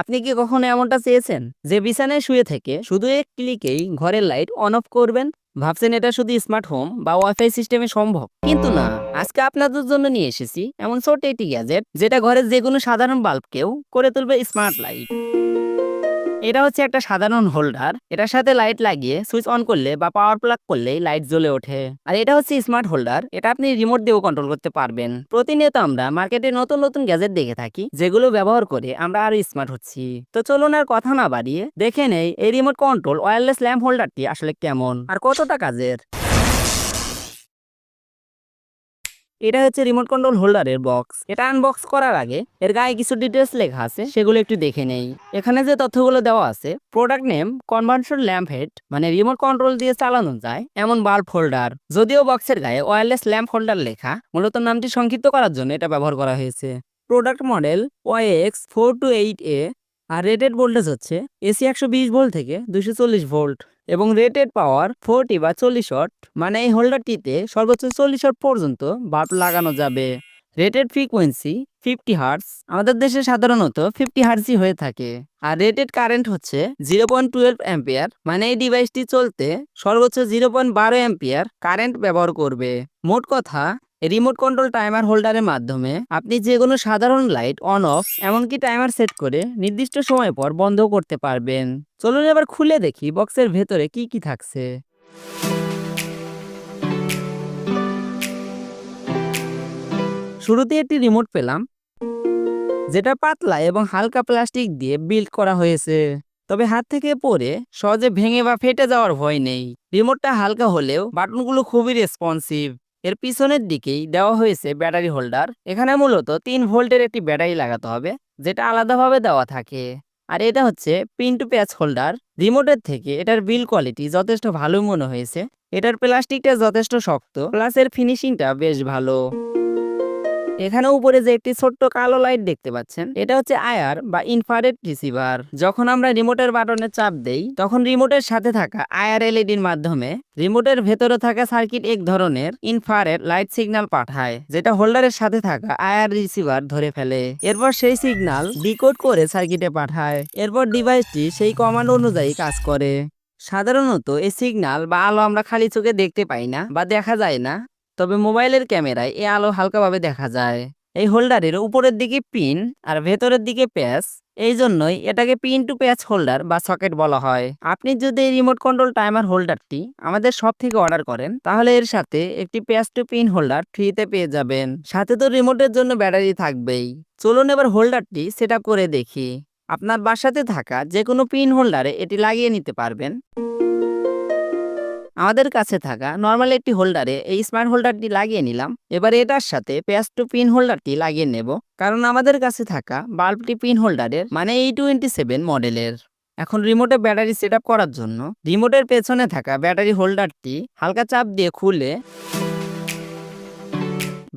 আপনি কি কখনো এমনটা চেয়েছেন? যে বিছানায় শুয়ে থেকে শুধু এক ক্লিকেই ঘরের লাইট অন অফ করবেন? ভাবছেন এটা শুধু স্মার্ট হোম বা ওয়াইফাই সিস্টেমে সম্ভব? কিন্তু না, আজকে আপনাদের জন্য নিয়ে এসেছি এমন ছোট একটি গ্যাজেট যেটা ঘরের যে কোনো সাধারণ বাল্বকেও করে তুলবে স্মার্ট লাইট। এটা হচ্ছে একটা সাধারণ হোল্ডার এটার সাথে লাইট লাগিয়ে সুইচ অন করলে বা পাওয়ার প্লাগ করলেই লাইট জ্বলে ওঠে। আর এটা হচ্ছে স্মার্ট হোল্ডার এটা আপনি রিমোট দিয়েও কন্ট্রোল করতে পারবেন। প্রতিনিয়ত আমরা মার্কেটে নতুন নতুন গ্যাজেট দেখে থাকি, যেগুলো ব্যবহার করে আমরা আরও স্মার্ট হচ্ছি। তো চলুন আর কথা না বাড়িয়ে দেখে নেই এই রিমোট কন্ট্রোল ওয়ারলেস ল্যাম্প হোল্ডারটি আসলে কেমন আর কতটা কাজের। এটা হচ্ছে রিমোট কন্ট্রোল হোল্ডারের বক্স এটা আনবক্স করার আগে এর গায়ে কিছু ডিটেলস লেখা আছে, সেগুলো একটু দেখে নেই। এখানে যে তথ্যগুলো দেওয়া আছে product name conversion lamp head মানে রিমোট কন্ট্রোল দিয়ে চালানো যায়, এমন বাল্ব হোল্ডার যদিও বক্সের গায়ে ওয়্যারলেস ল্যাম্প হোল্ডার লেখা, মূলত নামটি সংক্ষিপ্ত করার জন্য এটা ব্যবহার করা হয়েছে। Product model YX four two eight A R rated voltage হচ্ছে এসি একশো বিশ ভোল্ট থেকে দুশো চল্লিশ ভোল্ট এবং রেটেড পাওয়ার ফোরটি বা চল্লিশ ওয়াট মানে এই হোল্ডারটিতে সর্বোচ্চ চল্লিশ ওয়াট পর্যন্ত বাল্ব লাগানো যাবে। রেটেড ফ্রিকোয়েন্সি ফিফটি হার্টস আমাদের দেশে সাধারণত ফিফটি হার্টসই হয়ে থাকে। আর রেটেড কারেন্ট হচ্ছে জিরো পয়েন্ট টুয়েলভ অ্যাম্পিয়ার মানে এই ডিভাইসটি চলতে সর্বোচ্চ জিরো পয়েন্ট বারো অ্যাম্পিয়ার কারেন্ট ব্যবহার করবে। মোট কথা রিমোট কন্ট্রোল টাইমার হোল্ডারের মাধ্যমে আপনি যে কোনো সাধারণ লাইট অন, অফ, এমনকি টাইমার সেট করে নির্দিষ্ট সময় পর বন্ধ করতে পারবেন। চলুন এবার খুলে দেখি বক্সের ভেতরে কি কি থাকছে। শুরুতে একটি রিমোট পেলাম, যেটা পাতলা এবং হালকা প্লাস্টিক দিয়ে বিল্ড করা হয়েছে। তবে হাত থেকে পরে সহজে ভেঙে বা ফেটে যাওয়ার ভয় নেই। রিমোটটা হালকা হলেও বাটনগুলো খুবই রেসপন্সিভ এর পিছনের দিকেই দেওয়া হয়েছে ব্যাটারি হোল্ডার। এখানে মূলত তিন ভোল্টের একটি ব্যাটারি লাগাতে হবে, যেটা আলাদাভাবে দেওয়া থাকে। আর এটা হচ্ছে পিন টু প্যাচ হোল্ডার। রিমোটের থেকে এটার বিল কোয়ালিটি যথেষ্ট ভালো মনে হয়েছে। এটার প্লাস্টিকটা যথেষ্ট শক্ত, প্লাস এর ফিনিশিংটা বেশ ভালো। এখানে উপরে যে একটি ছোট্ট কালো লাইট দেখতে পাচ্ছেন, এটা হচ্ছে আয়ার বা ইনফ্রারেড রিসিভার। যখন আমরা রিমোটের বাটনে চাপ দেই, তখন রিমোটের সাথে থাকা আয়ার এলইডির মাধ্যমে রিমোটের ভেতরে থাকা সার্কিট এক ধরনের ইনফ্রারেড লাইট সিগন্যাল পাঠায়, যেটা হোল্ডারের সাথে থাকা আয়ার রিসিভার ধরে ফেলে। এরপর সেই সিগন্যাল ডিকোড করে সার্কিটে পাঠায়। এরপর ডিভাইসটি সেই কমান্ড অনুযায়ী কাজ করে। সাধারণত এই সিগন্যাল বা আলো আমরা খালি চোখে দেখতে পাই না বা দেখা যায় না। তবে মোবাইলের ক্যামেরায় এ আলো হালকাভাবে দেখা যায়। এই হোল্ডারের উপরের দিকে পিন আর ভেতরের দিকে প্যাচ, এই জন্যই এটাকে পিন টু প্যাচ হোল্ডার বা সকেট বলা হয়। আপনি যদি এই রিমোট কন্ট্রোল টাইমার হোল্ডারটি আমাদের সব থেকে অর্ডার করেন, তাহলে এর সাথে একটি প্যাচ টু পিন হোল্ডার ফ্রিতে পেয়ে যাবেন। সাথে তো রিমোটের জন্য ব্যাটারি থাকবেই। চলুন এবার হোল্ডারটি সেট করে দেখি। আপনার বাসাতে থাকা যে কোনো পিন হোল্ডারে এটি লাগিয়ে নিতে পারবেন। আমাদের কাছে থাকা নর্মাল একটি হোল্ডারে এই স্মার্ট হোল্ডারটি লাগিয়ে নিলাম। এবার এটার সাথে পেঁয়াজ টু পিন হোল্ডারটি লাগিয়ে নেব। কারণ আমাদের কাছে থাকা বাল্বটি পিন হোল্ডারের মানে এই টোয়েন্টি সেভেন মডেলের এখন রিমোটে ব্যাটারি সেট করার জন্য রিমোটের পেছনে থাকা ব্যাটারি হোল্ডারটি হালকা চাপ দিয়ে খুলে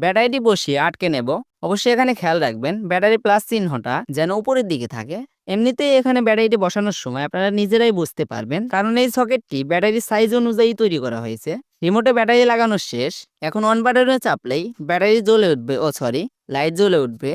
ব্যাটারিটি বসিয়ে আটকে নেব। অবশ্যই এখানে খেয়াল রাখবেন ব্যাটারি প্লাস চিহ্নটা যেন উপরের দিকে থাকে। এমনিতেই এখানে ব্যাটারিটি বসানোর সময় আপনারা নিজেরাই বুঝতে পারবেন। কারণ এই সকেটটি ব্যাটারির সাইজ অনুযায়ী তৈরি করা হয়েছে। রিমোটে ব্যাটারি লাগানো শেষ। এখন অন বাটনে চাপলেই ব্যাটারি জ্বলে উঠবে, ও সরি লাইট জ্বলে উঠবে।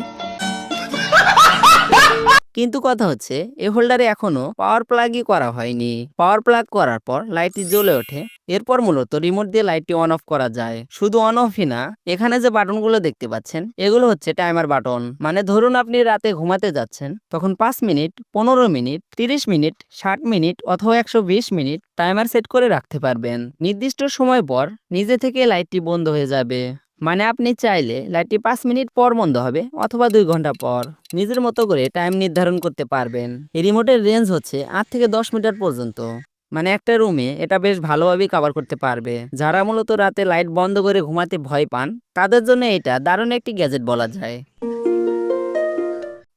কিন্তু কথা হচ্ছে এই হোল্ডারে এখনও পাওয়ার প্লাগই করা হয়নি। পাওয়ার প্লাগ করার পর লাইটটি জ্বলে ওঠে। এরপর মূলত রিমোট দিয়ে লাইটটি অন অফ করা যায়। শুধু অন অফই না, এখানে যে বাটনগুলো দেখতে পাচ্ছেন, এগুলো হচ্ছে টাইমার বাটন মানে ধরুন আপনি রাতে ঘুমাতে যাচ্ছেন, তখন পাঁচ মিনিট, পনেরো মিনিট, তিরিশ মিনিট, ষাট মিনিট অথবা একশো বিশ মিনিট টাইমার সেট করে রাখতে পারবেন। নির্দিষ্ট সময় পর নিজে থেকে লাইটটি বন্ধ হয়ে যাবে। মানে আপনি চাইলে লাইটটি পাঁচ মিনিট পর বন্ধ হবে অথবা দুই ঘণ্টা পর। নিজের মতো করে টাইম নির্ধারণ করতে পারবেন। এই রিমোটের রেঞ্জ হচ্ছে আট থেকে দশ মিটার পর্যন্ত। মানে একটা রুমে এটা বেশ ভালোভাবেই কভার করতে পারবে। যারা মূলত রাতে লাইট বন্ধ করে ঘুমাতে ভয় পান, তাদের জন্য এটা দারুণ একটি গ্যাজেট বলা যায়।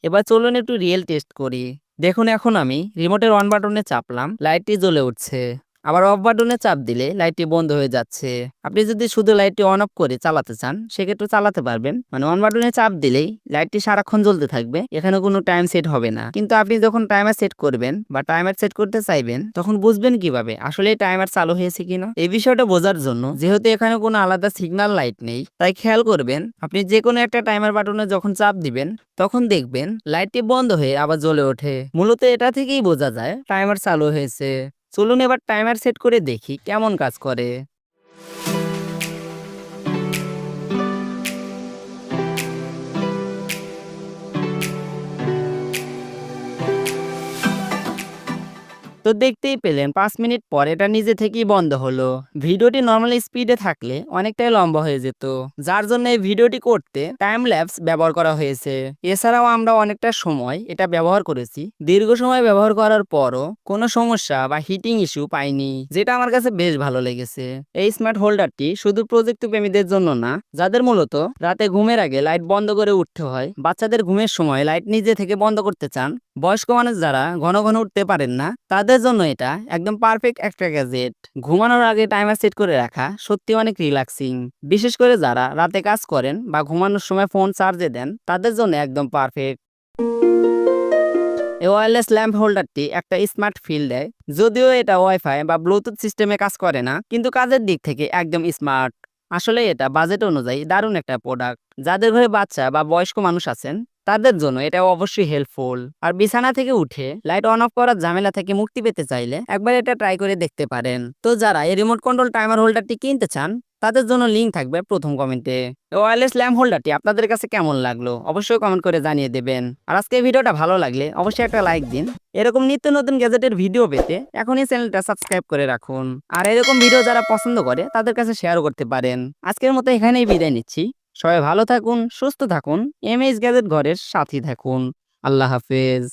এবার চলুন একটু রিয়েল টেস্ট করি। দেখুন, এখন আমি রিমোটের অন বাটনে চাপলাম লাইটটি জ্বলে উঠছে। আবার অফ বাটনে চাপ দিলে লাইটটি বন্ধ হয়ে যাচ্ছে। আপনি যদি শুধু লাইটটি অন অফ করে চালাতে চান, সেক্ষেত্রে চালাতে পারবেন। মানে অন বাটনে চাপ দিলেই লাইটটি সারাক্ষণ জ্বলতে থাকবে, এখানে কোনো টাইম সেট হবে না। কিন্তু আপনি যখন টাইমার সেট করবেন বা টাইমার সেট করতে চাইবেন, তখন বুঝবেন কীভাবে আসলে টাইমার চালু হয়েছে কিনা। এই বিষয়টা বোঝার জন্য যেহেতু এখানে কোনো আলাদা সিগন্যাল লাইট নেই, তাই খেয়াল করবেন, আপনি যে কোনো একটা টাইমার বাটনে যখন চাপ দিবেন, তখন দেখবেন লাইটটি বন্ধ হয়ে আবার জ্বলে ওঠে। মূলত এটা থেকেই বোঝা যায় টাইমার চালু হয়েছে। চলুন এবার টাইমার সেট করে দেখি কেমন কাজ করে। তো দেখতেই পেলেন পাঁচ মিনিট পর এটা নিজে থেকেই বন্ধ হলো। ভিডিওটি নর্মাল স্পিডে থাকলে অনেকটাই লম্বা হয়ে যেত। যার জন্য এই ভিডিওটি করতে টাইম ল্যাপস ব্যবহার করা হয়েছে। এছাড়াও আমরা অনেকটা সময় এটা ব্যবহার করেছি। দীর্ঘ সময় ব্যবহার করার পরও কোনো সমস্যা বা হিটিং ইস্যু পাইনি, যেটা আমার কাছে বেশ ভালো লেগেছে। এই স্মার্ট হোল্ডারটি শুধু প্রযুক্তি প্রেমীদের জন্য না, যাদের মূলত রাতে ঘুমের আগে লাইট বন্ধ করে উঠতে হয়, বাচ্চাদের ঘুমের সময় লাইট নিজে থেকে বন্ধ করতে চান বয়স্ক মানুষ যারা ঘন ঘন উঠতে পারেন না, তাদের জন্য এটা একদম পারফেক্ট একটা গ্যাজেট ঘুমানোর আগে টাইমার সেট করে রাখা সত্যি অনেক রিল্যাক্সিং বিশেষ করে যারা রাতে কাজ করেন বা ঘুমানোর সময় ফোন চার্জে দেন, তাদের জন্য একদম পারফেক্ট এই ওয়্যারলেস ল্যাম্প হোল্ডারটি একটা স্মার্ট ফিল দেয়, যদিও এটা ওয়াইফাই বা ব্লুটুথ সিস্টেমে কাজ করে না, কিন্তু কাজের দিক থেকে একদম স্মার্ট আসলে এটা বাজেট অনুযায়ী দারুণ একটা প্রোডাক্ট যাদের ঘরে বাচ্চা বা বয়স্ক মানুষ আছেন তাদের জন্য এটা অবশ্যই হেল্পফুল আর বিছানা থেকে উঠে লাইট অন অফ করার ঝামেলা থেকে মুক্তি পেতে চাইলে একবার এটা ট্রাই করে দেখতে পারেন। তো যারা এই রিমোট কন্ট্রোল টাইমার হোল্ডারটি কিনতে চান, তাদের জন্য লিঙ্ক থাকবে প্রথম কমেন্টে ওয়ারলেস ল্যাম্প হোল্ডারটি আপনাদের কাছে কেমন লাগল? অবশ্যই কমেন্ট করে জানিয়ে দেবেন। আর আজকে ভিডিওটা ভালো লাগলে অবশ্যই একটা লাইক দিন। এরকম নিত্য নতুন গ্যাজেটের ভিডিও পেতে এখনই চ্যানেলটা সাবস্ক্রাইব করে রাখুন। আর এরকম ভিডিও যারা পছন্দ করে, তাদের কাছে শেয়ার করতে পারেন। আজকের মতো এখানেই বিদায় নিচ্ছি। সবাই ভালো থাকুন সুস্থ থাকুন এম এস গ্যাজেট ঘরের সাথী থাকুন আল্লাহ হাফেজ.